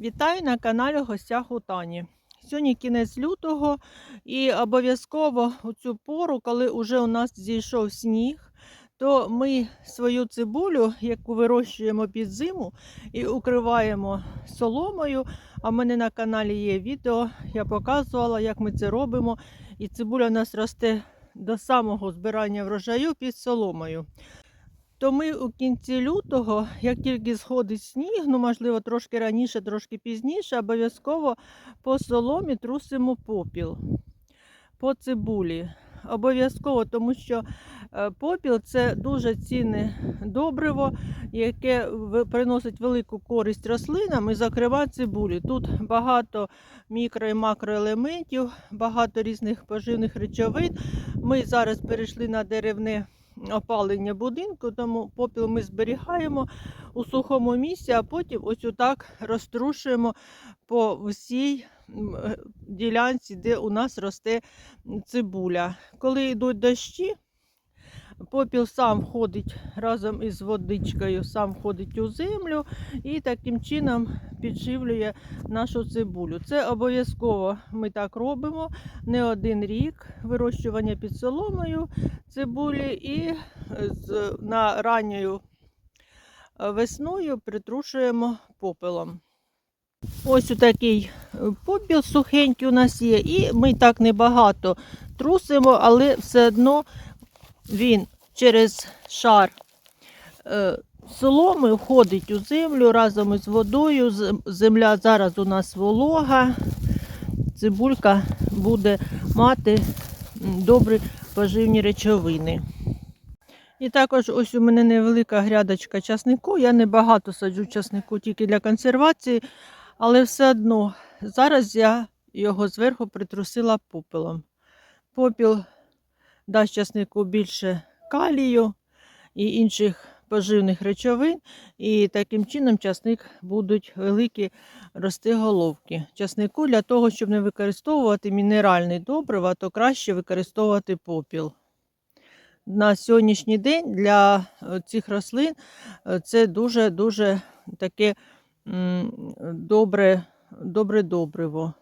Вітаю на каналі Гостях у Тані. Сьогодні кінець лютого і обов'язково у цю пору, коли вже у нас зійшов сніг, то ми свою цибулю, яку вирощуємо під зиму, і укриваємо соломою. А в мене на каналі є відео, я показувала, як ми це робимо. І цибуля у нас росте до самого збирання врожаю під соломою. То ми у кінці лютого, як тільки сходить сніг, ну можливо трошки раніше, трошки пізніше, обов'язково по соломі трусимо попіл по цибулі. Обов'язково, тому що е, попіл це дуже цінне добриво, яке приносить велику користь рослинам і, зокрема, цибулі. Тут багато мікро і макроелементів, багато різних поживних речовин. Ми зараз перейшли на деревне опалення будинку, тому попіл ми зберігаємо у сухому місці, а потім ось отак розтрушуємо по всій е, ділянці, де у нас росте цибуля. Коли йдуть дощі, попіл сам входить разом із водичкою, сам входить у землю і таким чином підживлює нашу цибулю. Це обов'язково ми так робимо не один рік вирощування під соломою цибулі і на ранньою е, весною притрушуємо попелом. Ось такий попіл сухенький у нас є, і ми так небагато трусимо, але все одно він через шар е, соломи входить у землю разом із водою. Земля зараз у нас волога. Цибулька буде мати добрі поживні речовини. І також ось у мене невелика грядочка часнику. Я не багато саджу часнику тільки для консервації, але все одно зараз я його зверху притрусила попелом. Попіл дасть часнику більше калію і інших поживних речовин, і таким чином часник будуть великі рости головки. Часнику для того, щоб не використовувати мінеральний добрива, то краще використовувати попіл. На сьогоднішній день для е, цих рослин е, це дуже-дуже таке добре, добре добриво.